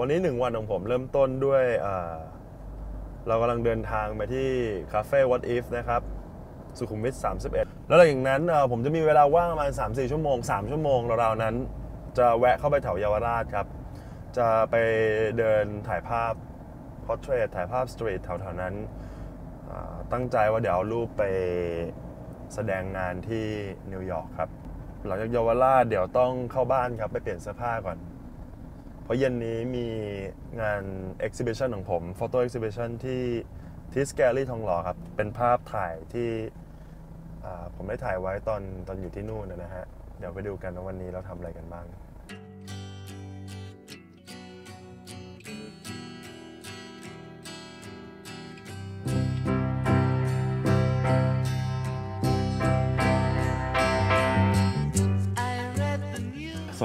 วันนี้หนึ่งวันของผมเริ่มต้นด้วยเรากำลังเดินทางไปที่คาเฟ่ What If นะครับ สุขุมวิท 31 แล้วหลังจากนั้นผมจะมีเวลาว่างประมาณ 3-4 ชั่วโมง 3 ชั่วโมงราวๆนั้น จะแวะเข้าไปแถวเยาวราชครับ จะไปเดินถ่ายภาพพอร์เทรตถ่ายภาพสตรีทแถวๆนั้นตั้งใจว่าเดี๋ยวเอารูปไปแสดงงานที่นิวยอร์กครับ หลังจากเยาวราชเดี๋ยวต้องเข้าบ้านครับไปเปลี่ยนเสื้อผ้าก่อน เพราะเย็นนี้มีงาน exhibition ของผม photo exhibition ที่ที่สแกลลี่ทองหล่อครับ เป็นภาพถ่ายที่ผมได้ถ่ายไว้ตอนตอนอยู่ที่นู่นนะฮะ เดี๋ยวไปดูกันว่าวันนี้เราทำอะไรกันบ้าง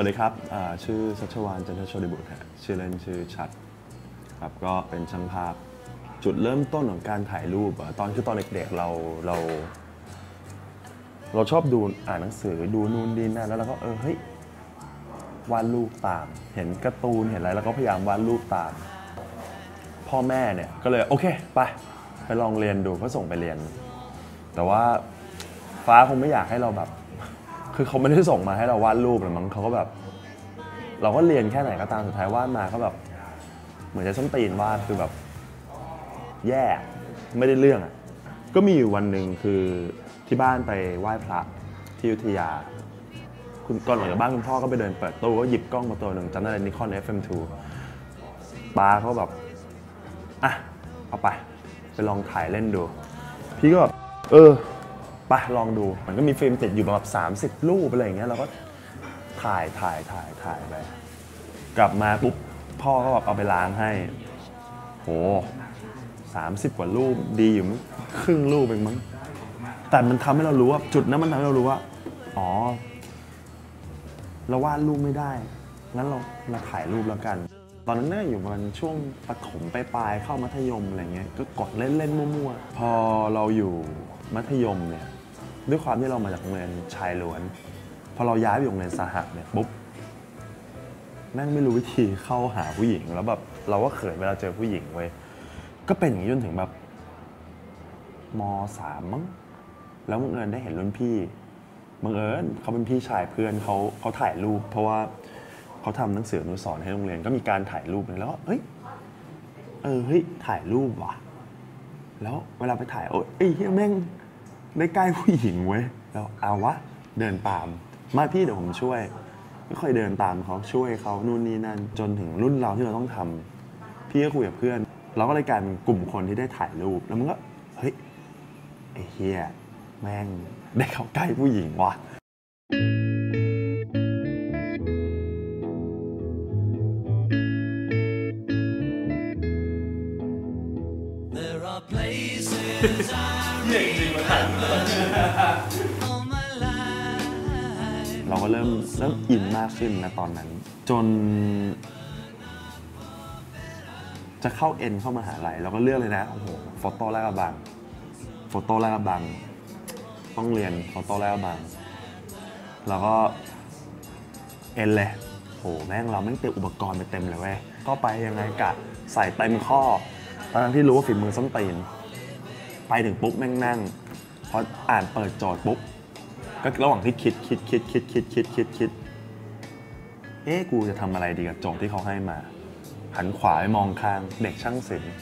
วัสดีครับ ชื่อชัชวานจันทโชติบุตรชื่อเล่นชื่อชัดครับก็เป็นช่างภาพจุดเริ่มต้นของการถ่ายรูปตอนคือตอนเด็กๆเราเรา เราชอบดูอ่านหนังสือดูนู่นนี่นั่นแล้วเราก็เออเฮ้ยวาดรูปตาม เห็นการ์ตูนเห็นอะไรแล้วก็พยายามวาดรูปตาม พ่อแม่เนี่ยก็เลยโอเคไปไปลองเรียนดูก็ส่งไปเรียน แต่ว่าฟ้าคงไม่อยากให้เราแบบ คือเขาไม่ได้ส่งมาให้เราวาดรูปหรือมั้งเขาก็แบบ เราก็เรียนแค่ไหนก็ตามสุดท้ายวาดมาก็แบบ เหมือนจะส้นตีนวาดคือแบบ แย่ไม่ได้เรื่องอะก็มีอยู่วันหนึ่งคือที่บ้านไปไหว้พระที่อยุธยา คุณก่อนหลังจากบ้านคุณพ่อก็ไปเดินเปิดตู้ก็หยิบกล้องมาตัวหนึ่งจำได้เลยนิคอน FM2 ป้าเขาแบบอะเอาไป ไปลองถ่ายเล่นดู พี่ก็แบบเออ ไปลองดูมันก็มีฟิล์มติดอยู่แบบ30 รูปอะไรอย่างเงี้ยเราก็ถ่ายถ่ายถ่ายถ่ายไปกลับมาปุ๊บพ่อก็แบบเอาไปล้างให้ โหสามสิบกว่ารูปดีอยู่มิครึ่งรูปเองมั้งแต่มันทำให้เรารู้ว่าจุดนั้นมันทำให้เรารู้ว่า อ๋อ เราวาดรูปไม่ได้ งั้นเราเราถ่ายรูปแล้วกัน ตอนนั้นน่าอยู่ประมาณช่วงประถมปลายๆเข้ามัธยมอะไรเงี้ย ก็กดเล่นๆมั่วๆ พอเราอยู่มัธยมเนี่ย ด้วยความที่เรามาจากโรงเรียนชายล้วน พอเราย้ายไปอยู่โรงเรียนสหะเนี่ยปุ๊บแม่งไม่รู้วิธีเข้าหาผู้หญิงแล้วแบบเราก็เขินเวลาเจอผู้หญิงเว้ยก็เป็นอย่างนี้จนถึงแบบมสามมั้งแล้วบังเอิญได้เห็นรุ่นพี่บังเอิญเขาเป็นพี่ชายเพื่อนเขาเขาถ่ายรูป เพราะว่าเขาทำหนังสืออนุสรให้โรงเรียนก็มีการถ่ายรูปเลยแล้วเฮ้ยเออเฮ้ยถ่ายรูปว่ะ แล้วเวลาไปถ่ายโอ้ยเฮียแม่ง ได้ใกล้ผู้หญิงเว้ยแล้วเอาวะเดินตาม มาพี่เดี๋ยวผมช่วยก็ค่อยเดินตามเขาช่วยเขานู่นนี่นั่นจนถึงรุ่นเราที่เราต้องทำพี่ก็คุยกับเพื่อน เราก็เลยกลายเป็นกลุ่มคนที่ได้ถ่ายรูปแล้วมันก็เฮ้ยไอ้เฮียแม่งได้เข้าใกล้ผู้หญิงว่ะ There อินมากขึ้นนะตอนนั้น จน จะเข้าเอ็นเข้ามาหาลัยเราก็เลือกเลยนะ โอ้โหโฟโต้แรกกระบังโฟโต้แรกกระบัง ต้องเรียนโฟโต้แรกกระบังเราก็เอ็นเลยโหแม่งเราแม่งเตรียมอุปกรณ์ไปเต็มเลยเว้ยก็ไปยังไงกะใส่เต็มข้อตอนนั้นที่รู้ว่าฝีมือส้นตีนไปถึงปุ๊บแม่งนั่งพออ่านเปิดโจทย์ปุ๊บก็ระหว่างที่คิดคิดคิดคิดคิดคิดคิดคิด เอ๊ะกูจะทำอะไรดีกับโจทย์ที่เขาให้มา หันขวาไปมองข้างเด็กช่างศิลป์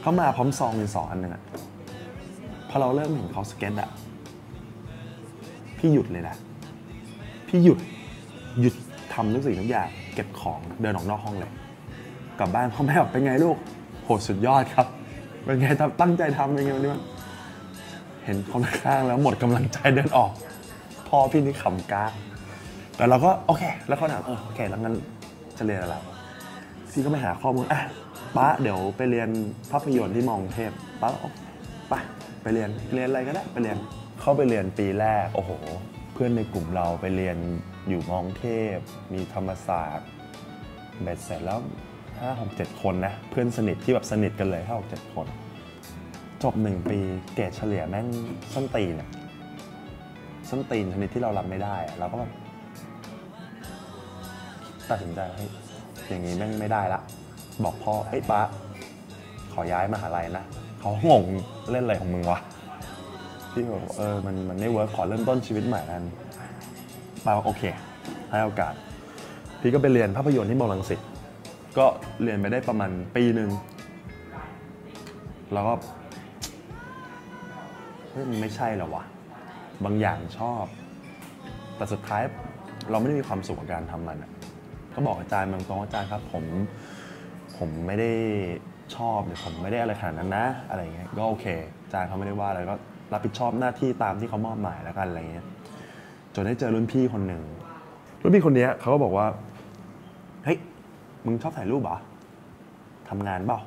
เขามาพร้อมซองดินสออันหนึ่งอะพอเราเริ่มเห็นเขาสเก็ตอะพี่หยุดเลยนะพี่หยุดหยุดทำทุกสิ่งทุกอย่างเก็บของเดินออกนอกห้องเลยกลับบ้านพ่อแม่บอกเป็นไงลูกโหสุดยอดครับเป็นไงตั้งใจทำเป็นไงวันนี้มันเห็นคนข้างแล้วหมดกำลังใจเดินออกพ่อพี่นี่ขำก้าก แต่เราก็โอเค แล้วเขาถามเออโอเค แล้วงั้นจะเรียนอะไรพี่ก็ไปหาข้อมูลอะป้าเดี๋ยวไปเรียนภาพยนตร์ที่มองเทพป้าไปไปเรียนเรียนอะไรก็ได้ไปเรียนเข้าไปเรียนปีแรกโอ้โห เพื่อนในกลุ่มเราไปเรียนอยู่มองเทพ มีธรรมศาสตร์เบ็ดเสร็จแล้วห้าหกเจ็ดคนนะ เพื่อนสนิทที่แบบสนิทกันเลยห้าหกเจ็ดคน จบหนึ่งปีเกรดเฉลี่ยแม่งส้นตีนอะส้นตีนชนิดที่เรารับไม่ได้เราก็แบบ ตัดสินใจเฮ้ยอย่างนี้แม่งไม่ได้ละ บอกพ่อเอ้ยป้าขอย้ายมหาลัยนะเขางงเล่นอะไรของมึงวะพี่บอกเออมันมันไม่เวิร์กขอเริ่มต้นชีวิตใหม่กันป้าโอเค ให้โอกาส พี่ก็ไปเรียนภาพยนตร์ที่มอลังสิตก็เรียนไปได้ประมาณปีหนึ่งแล้วก็เฮ้ยมันไม่ใช่แล้ววะ บางอย่างชอบ แต่สุดท้ายเราไม่ได้มีความสุขกับการทำมันอะ ก็บอกอาจารย์ตรงๆว่าอาจารย์ครับผมผมไม่ได้ชอบหรือผมไม่ได้อะไรขนาดนั้นนะอะไรเงี้ยก็โอเคอาจารย์เขาไม่ได้ว่าอะไรก็รับผิดชอบหน้าที่ตามที่เขามอบหมายแล้วกันอะไรเงี้ยจนได้เจอรุ่นพี่คนหนึ่งรุ่นพี่คนนี้เขาก็บอกว่าเฮ้ยมึงชอบถ่ายรูปเหรอทำงานเปล่า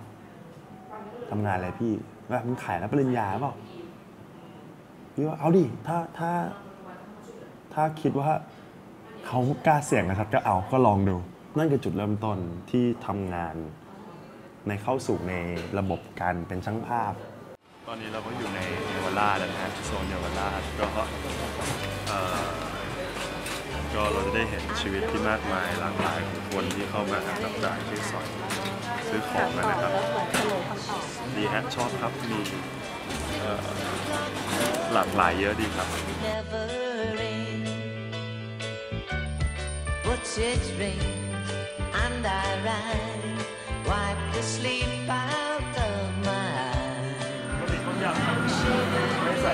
ทำงานอะไรพี่ว่ามึงขายรับปริญญาเปล่าพี่ว่าเอาดิถ้าถ้าถ้าคิดว่า เขากล้าเสี่ยงนะครับ ก็เอาก็ลองดู นั่นคือจุดเริ่มต้นที่ทำงาน ในเข้าสู่ในระบบการเป็นช่างภาพ ตอนนี้เราก็อยู่ในเยาวราชแล้วนะฮะโซนเยาวราชก็เอ่อก็เราจะได้เห็นชีวิตที่มากมายหลากหลายของคนที่เข้ามาจับจ่ายซื้อสอยซื้อของกันนะครับดีฮะชอบครับมีเอ่อหลากหลายเยอะดีครับ it rains and I ride, wipe the sleep out of my eyes. ปกติต้มยำไม่ใส่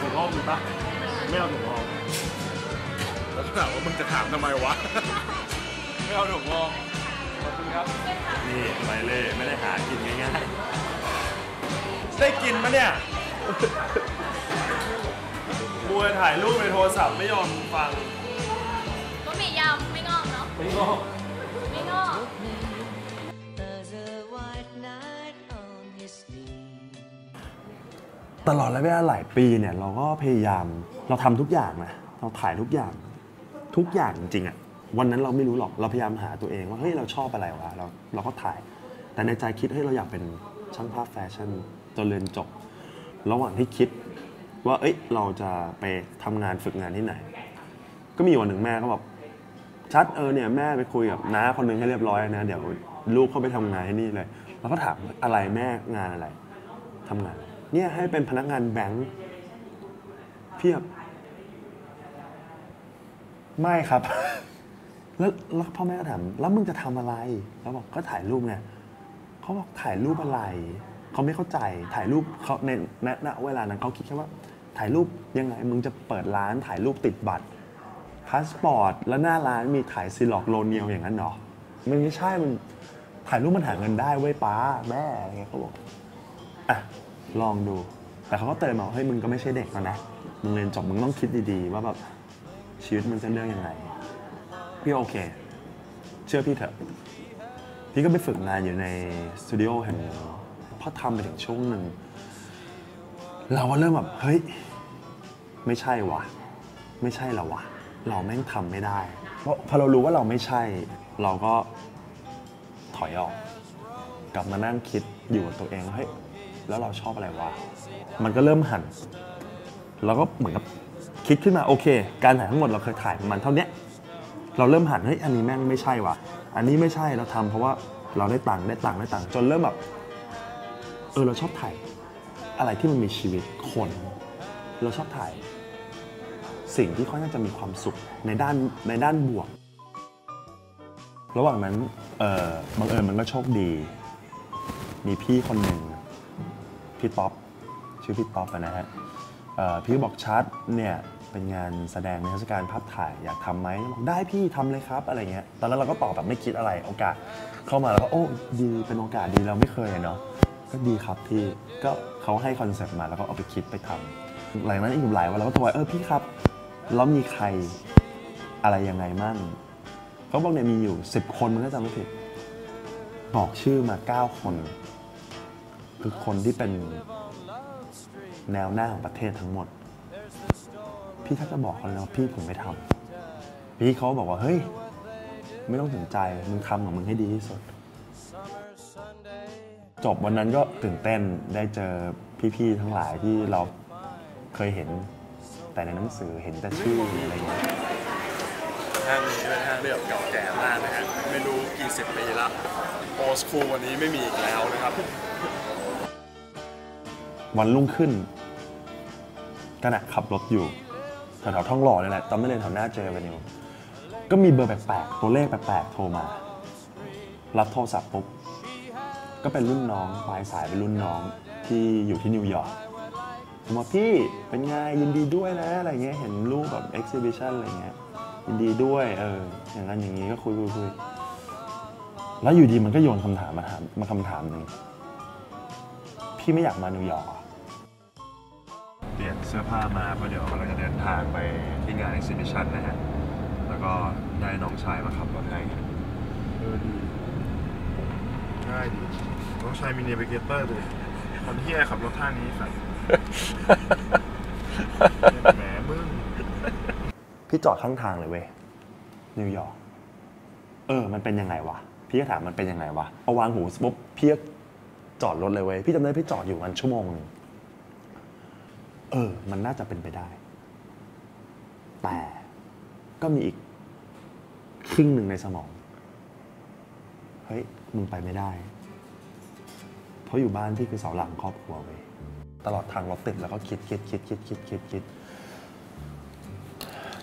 ถุงห้องมีปะไม่เอาถุงห้องแล้วถามว่ามึงจะถามทำไมวะ ไม่เอาถุงห้องขอบคุณครับ นี่ใบเล่ไม่ได้หากินง่ายๆ ได้กินปะเนี่ย บัวถ่ายรูปในโทรศัพท์ไม่ยอมฟังก็มียำไม่งอกเนาะ ไม่งอกไม่งอก There's a white knight on his knee. ตลอดระยะเวลาหลายปีเนี่ยเราก็พยายามเราทำทุกอย่างนะเราถ่ายทุกอย่างทุกอย่างจริงๆอะวันนั้นเราไม่รู้หรอกเราพยายามหาตัวเองว่าเฮ้ยเราชอบอะไรวะเราเราก็ถ่าย แต่ในใจคิดเฮ้ยเราอยากเป็นช่างภาพแฟชั่นจนเรียนจบ ระหว่างที่คิด ว่าเอ้ยเราจะไปทำงานฝึกงานที่ไหน ก็มีวันหนึ่งแม่ก็บอกชัดเออเนี่ยแม่ไปคุยกับน้าคนหนึงให้เรียบร้อยนะเดี๋ยวลูกเข้าไปทำงานที่นี่เลยเราก็ถามอะไรแม่งานอะไรทำงาน เนี่ยให้เป็นพนักงานแบงค์เพียบ ไม่ครับ แล้วแล้วพ่อแม่ก็ถามแล้วมึงจะทำอะไร แล้วบอกก็ถ่ายรูปไงเขาบอกถ่ายรูปอะไร เขาไม่เข้าใจถ่ายรูปเขาในณเวลานั้นเขาคิดแค่ว่าถ่ายรูปยังไงมึงจะเปิดร้านถ่ายรูปติดบัตรพาสปอร์ตแล้วหน้าร้านมีถ่ายซีล็อกโลเนียลอย่างนั้นเหรอมันไม่ใช่มันถ่ายรูปมันหาเงินได้เว้ยป้าแม่อะไรเงี้ยเขาบอกอะลองดู แต่เขาก็เตือนมาว่าเฮ้ยมึงก็ไม่ใช่เด็กแล้วนะมึงเรียนจบมึงต้องคิดดีๆ ว่าแบบชีวิตมึงจะเลือกยังไงพี่โอเค เชื่อพี่เถอะ พี่ก็ไปฝึกงานอยู่ในสตูดิโอแห่งหนึ่ง พอทำไปถึงช่วงหนึ่งเราก็เริ่มแบบเฮ้ยไม่ใช่วะไม่ใช่แล้วะเราแม่งทำไม่ได้ เพราะพอเรารู้ว่าเราไม่ใช่ เราก็ถอยออก กลับมานั่งคิดอยู่กับตัวเองว่าเฮ้ยแล้วเราชอบอะไรวะมันก็เริ่มหันเราก็เหมือนกับคิดขึ้นมาโอเค การถ่ายทั้งหมดเราเคยถ่ายประมาณเท่านี้เราเริ่มหันเฮ้ยอันนี้แม่งไม่ใช่วะอันนี้ไม่ใช่เราทำเพราะว่าเราได้ตังค์ได้ตังค์ได้ตังค์จนเริ่มแบบ เออเราชอบถ่ายอะไรที่มันมีชีวิตคน เราชอบถ่าย สิ่งที่ค่อนข้างจะมีความสุขในด้านในด้านบวก ระหว่างนั้นเออบังเอิญมันก็โชคดี มีพี่คนหนึ่งพี่ป๊อปชื่อพี่ป๊อปนะฮะพี่บอกชัดเนี่ยเป็นงานแสดงในเทศกาลภาพถ่ายอยากทำไหมบอกได้พี่ทำเลยครับอะไรเงี้ยตอนนั้นเราก็ตอบแบบไม่คิดอะไรโอกาส เข้ามาแล้วก็โอ้ดีเป็นโอกาสดีเราไม่เคยเนาะ ก็ดีครับพี่ก็เขาให้คอนเซปต์มาแล้วก็เอาไปคิดไปทำหลังจากนั้นอีกหลายวันเราก็โทรไปเออพี่ครับแล้วมีใครอะไรยังไงมั่งเขาบอกเนี่ยมีอยู่ 10 คนมันก็จำไม่ผิด บอกชื่อมา 9 คน คือคนที่เป็นแนวหน้าของประเทศทั้งหมด พี่ถ้าจะบอกเขาเลยนะว่าพี่ผมไม่ทำพี่เขาบอกว่า เฮ้ย ไม่ต้องสนใจมึงทำของมึงให้ดีที่สุด จบวันนั้นก็ตื่นเต้นได้เจอพี่ ๆ ทั้งหลายที่เราเคยเห็นแต่ในหนังสือเห็นแต่ชื่ออะไรอย่างเงี้ยห้างนี้เป็นห้างที่แบบเก่าแก่มากนะฮะไม่รู้กี่สิบปีละโอสคูลวันนี้ไม่มีอีกแล้วนะครับ วันรุ่งขึ้นก็นะขับรถอยู่แถวๆท่องหล่อนี่แหละจำไม่เลยแถวหน้าเจอไปนิวก็มีเบอร์แปลกๆตัวเลขแปลกๆโทรมา รับโทรศัพท์ปุ๊บ ก็เป็นรุ่นน้องปลายสายเป็นรุ่นน้องที่อยู่ที่นิวยอร์กผมบอกพี่เป็นไงยินดีด้วยนะอะไรเงี้ยเห็นรูปแบบเอ็กซิบิชันอะไรเงี้ยยินดีด้วยเอออย่างนั้นอย่างนี้ก็คุยคุยคุยแล้วอยู่ดีมันก็โยนคำถามมาถามมาคำถามหนึ่งพี่ไม่อยากมานิวยอร์กเหรอเปลี่ยนเสื้อผ้ามาเพราะเดี๋ยวเราจะเดินทางไปที่งาน exhibition นะฮะแล้วก็ได้น้องชายมาขับรถให้เออดีง่ายดี น้องชายมีเนวิเกเตอร์ด้วยคนที่แอร์ขับรถท่านี้สัตว์แหมมึง พี่จอดข้างทางเลยเว้ย นิวยอร์ก เออ มันเป็นยังไงวะ พี่ก็ถามมันเป็นยังไงวะเอาวางหูปุ๊บพี่ก็จอดรถเลยเว้ย พี่จำได้พี่จอดอยู่มันชั่วโมงหนึงเออ มันน่าจะเป็นไปได้ แต่ก็มีอีกครึ่งหนึ่งในสมอง เฮ้ย มึงไปไม่ได้ เพราะอยู่บ้านพี่คือเสาหลังครอบครัวเว้ยตลอดทางรถติดแล้วก็คิดคิดคิดคิดคิดคิดคิด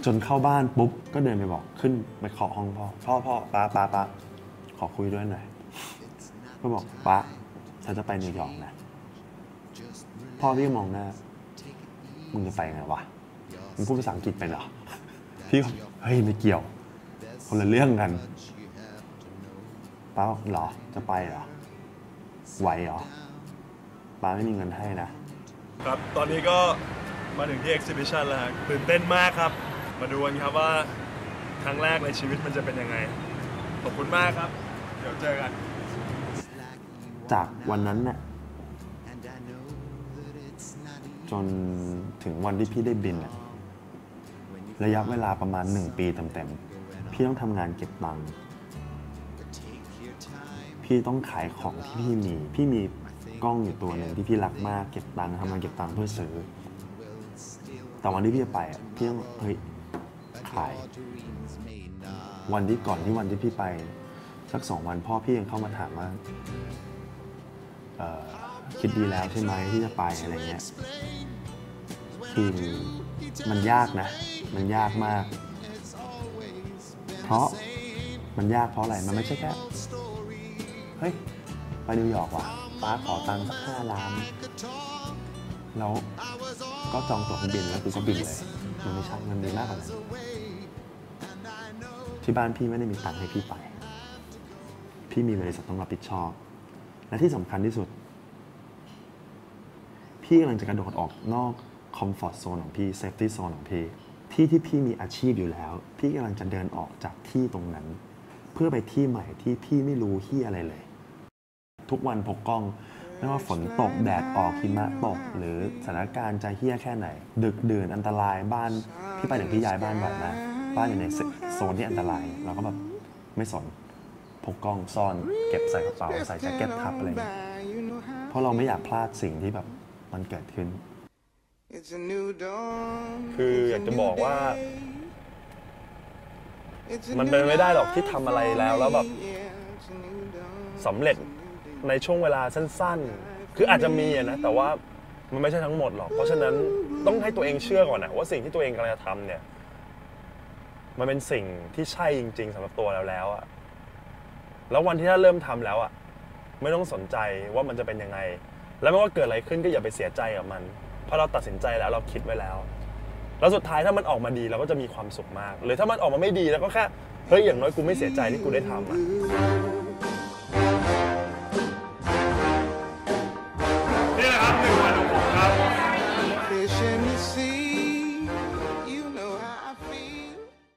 จนเข้าบ้านปุ๊บก็เดินไปบอกขึ้นไปเคาะห้องพ่อพ่อพ่อป้าป้าป้าขอคุยด้วยหน่อยก็บอกป้าฉันจะไปนิวยอร์กนะพ่อพี่ก็มองหน้ามึงจะไปไงวะมึงพูดภาษาอังกฤษเป็นเหรอพี่ก็เฮ้ยไม่เกี่ยว คนละเรื่องกันป้าบอกเหรอจะไปเหรอ ไหวเหรอป้าไม่มีเงินให้นะ ครับ ตอนนี้ก็มาถึงที่ exhibition แล้วฮะตื่นเต้นมากครับ มาดูกันครับว่า ครั้งแรกในชีวิตมันจะเป็นยังไง ขอบคุณมากครับ เดี๋ยวเจอกัน จากวันนั้นน่ะจนถึงวันที่พี่ได้บินน่ะระยะเวลาประมาณหนึ่งปีเต็มๆ พี่ต้องทำงานเก็บตังค์ พี่ต้องขายของที่พี่มี พี่มีกล้องอยู่ตัวหนึ่งที่พี่รักมากเก็บตังค์ทำงานเก็บตังค์เพื่อซื้อ แต่วันที่พี่จะไปอะพี่ต้องเฮ้ยขาย วันที่ก่อนที่วันที่พี่ไป สักสองวันพ่อพี่ยังเข้ามาถามว่าคิดดีแล้วใช่ไหมที่จะไปอะไรเงี้ยคือมันยากนะ มันยากมาก เพราะมันยากเพราะอะไร มันไม่ใช่แค่ เฮ้ย ไปนิวยอร์กว่ะป้าขอตังค์สักห้าล้าน แล้วก็จองตั๋วเครื่องบินแล้วกูก็บินเลย มันไม่ใช่มันมีมากกว่านั้นที่บ้านพี่ไม่ได้มีตังค์ให้พี่ไป พี่มีบริษัทต้องรับผิดชอบ และที่สำคัญที่สุด พี่กำลังจะกระโดดออกนอกคอมฟอร์ z โซนของพี่เซฟตี้โซนของพี่ที่ที่พี่มีอาชีพอยู่แล้ว พี่กำลังจะเดินออกจากที่ตรงนั้น เพื่อไปที่ใหม่ที่พี่ไม่รู้ที่อะไรเลย ทุกวันพกกล้อง ไม่ว่าฝนตกแดดออกหิมะตก หรือสถานการณ์จะเฮี้ยแค่ไหน ดึกดื่นอันตรายบ้านพี่ไปถึงพี่ย้ายบ้านบ่อยมากบ้านอยู่ในโซนที่อันตรายเราก็แบบไม่สนพกกล้องซ่อนเก็บใส่กระเป๋าใส่แจ็คเก็ตทับอะไรอย่างเงี้ยเพราะเราไม่อยากพลาดสิ่งที่แบบมันเกิดขึ้น It's a new dawn. คืออยากจะบอกว่า มันเป็นไม่ได้หรอกที่ทำอะไรแล้วแล้วแบบสำเร็จ ในช่วงเวลาสั้นๆ คืออาจจะมีอะนะแต่ว่ามันไม่ใช่ทั้งหมดหรอก เพราะฉะนั้นต้องให้ตัวเองเชื่อก่อนนะว่าสิ่งที่ตัวเองกำลังจะทำเนี่ย มันเป็นสิ่งที่ใช่จริง ๆสำหรับตัวเราแล้วอะแล้ววันที่ถ้าเริ่มทำแล้วอะไม่ต้องสนใจว่ามันจะเป็นยังไง แล้วไม่ว่าเกิดอะไรขึ้นก็อย่าไปเสียใจกับมัน เพราะเราตัดสินใจแล้วเราคิดไว้แล้ว แล้วสุดท้ายถ้ามันออกมาดีเราก็จะมีความสุขมาก หรือถ้ามันออกมาไม่ดีแล้วก็แค่เฮ้ยอย่างน้อยกูไม่เสียใจที่กูได้ทำอะ